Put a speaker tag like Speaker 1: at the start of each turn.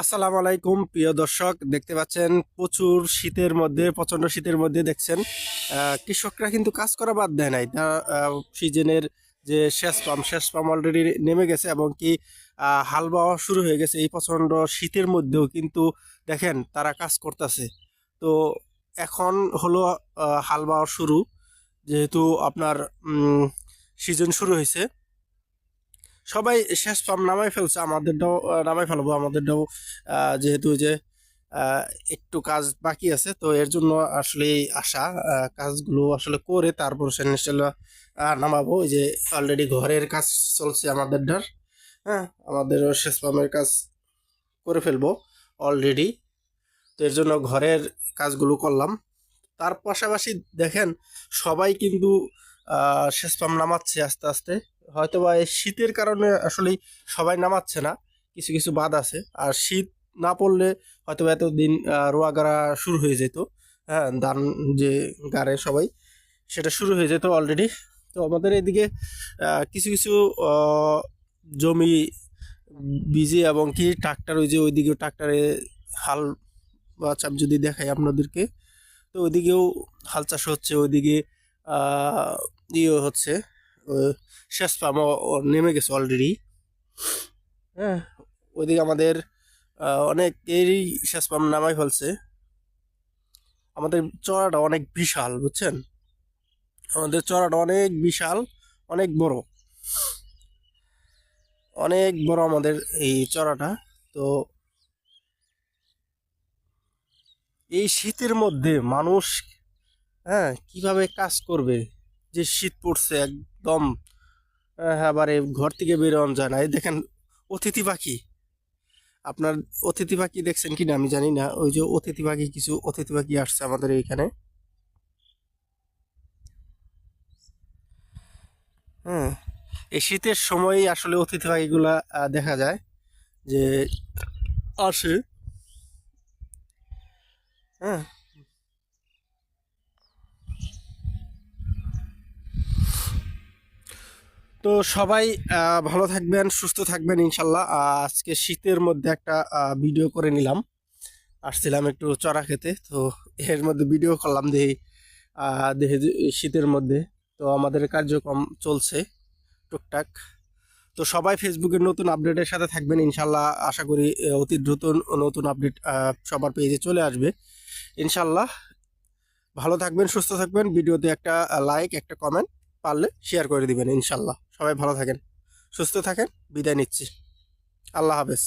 Speaker 1: আসসালামু আলাইকুম, প্রিয় দর্শক, দেখতে পাচ্ছেন প্রচুর শীতের মধ্যে প্রচণ্ড শীতের মধ্যে দেখছেন কৃষকরা কিন্তু কাজ করা বাদ দেয় নাই। সিজনের যে শেষ পাম্প শেষ পাম্প অলরেডি নেমে গেছে এবং কি হাল বাওয়া শুরু হয়ে গেছে। এই প্রচণ্ড শীতের মধ্যেও কিন্তু দেখেন তারা কাজ করতেছে। তো এখন হলো হাল বাওয়া শুরু। যেহেতু আপনার সিজন শুরু হয়েছে সবাই শেষ পাম্প নামাই ফেলছে আমাদেরটাও নামাই ফেলব আমাদেরটাও যেহেতু যে একটু কাজ বাকি আছে তো এর জন্য আসলে আশা কাজগুলো আসলে করে তারপর সে ইনশাল্লাহ আহ, নামাবো। যে অলরেডি ঘরের কাজ চলছে আমাদেরটার হ্যাঁ আমাদের শেষ পাম্পের কাজ করে ফেলব অলরেডি তো এর জন্য ঘরের কাজগুলো করলাম। তার পাশাপাশি দেখেন সবাই কিন্তু শেষ পাম্প নামাচ্ছে আস্তে আস্তে। হয়তো বা এই শীতের কারণে আসলে সবাই নামাচ্ছে না, কিছু কিছু বাদ আছে। আর শীত না পড়লে হয়তো বা এতদিন রোয়া গাড়া শুরু হয়ে যেত হ্যাঁ ধান যে গাড়ে সবাই, সেটা শুরু হয়ে যেত অলরেডি তো আমাদের এদিকে কিছু কিছু জমি বীজে এবং কি ট্রাক্টর ওই যে ওইদিকে ট্রাক্টরে হাল বা চাপ যদি দেখাই আপনাদেরকে, তো ওইদিকেও হাল চাষ হচ্ছে, ওইদিকে ইয়ে হচ্ছে শেষ পাম নেমে গেছে অলরেডি হ্যাঁ ওইদিকে আমাদের অনেকেরই শেষ পাম নামাই ফেলছে। আমাদের চড়াটা অনেক বিশাল, বুঝছেন? আমাদের চড়াটা অনেক বিশাল, অনেক বড়। অনেক বড় আমাদের এই চড়াটা। তো এই শীতের মধ্যে মানুষ হ্যাঁ কীভাবে কাজ করবে? যে শীত পড়ছে একদম আবার ঘর থেকে বেরোন যায় না। এই দেখেন, অতিথি পাখি। আপনার অতিথি পাখি দেখছেন কিনা আমি জানি না। ওই যে অতিথি পাখি, কিছু অতিথি পাখি আসছে আমাদের এইখানে। হ্যাঁ এই শীতের সময়ই আসলে অতিথি পাখিগুলা দেখা যায় যে আসে। হ্যাঁ তো সবাই ভালো থাকবেন, সুস্থ থাকবেন ইনশাল্লাহ। আজকে শীতের মধ্যে একটা ভিডিও করে নিলাম। আসছিলাম একটু চড়া খেতে, তো এর মধ্যে ভিডিও করলাম দেখি দেখে শীতের মধ্যে। তো আমাদের কার্যক্রম চলছে টুকটাক। তো সবাই ফেসবুকের নতুন আপডেটের সাথে থাকবেন ইনশাল্লাহ। আশা করি অতি দ্রুত নতুন আপডেট সবার পেজে চলে আসবে ইনশাল্লাহ। ভালো থাকবেন, সুস্থ থাকবেন। ভিডিওতে একটা লাইক একটা কমেন্ট পারলে শেয়ার করে দিবেন ইনশাল্লাহ। সবাই ভালো থাকেন সুস্থ থাকেন বিদায় নিচ্ছি। আল্লাহ হাফেজ।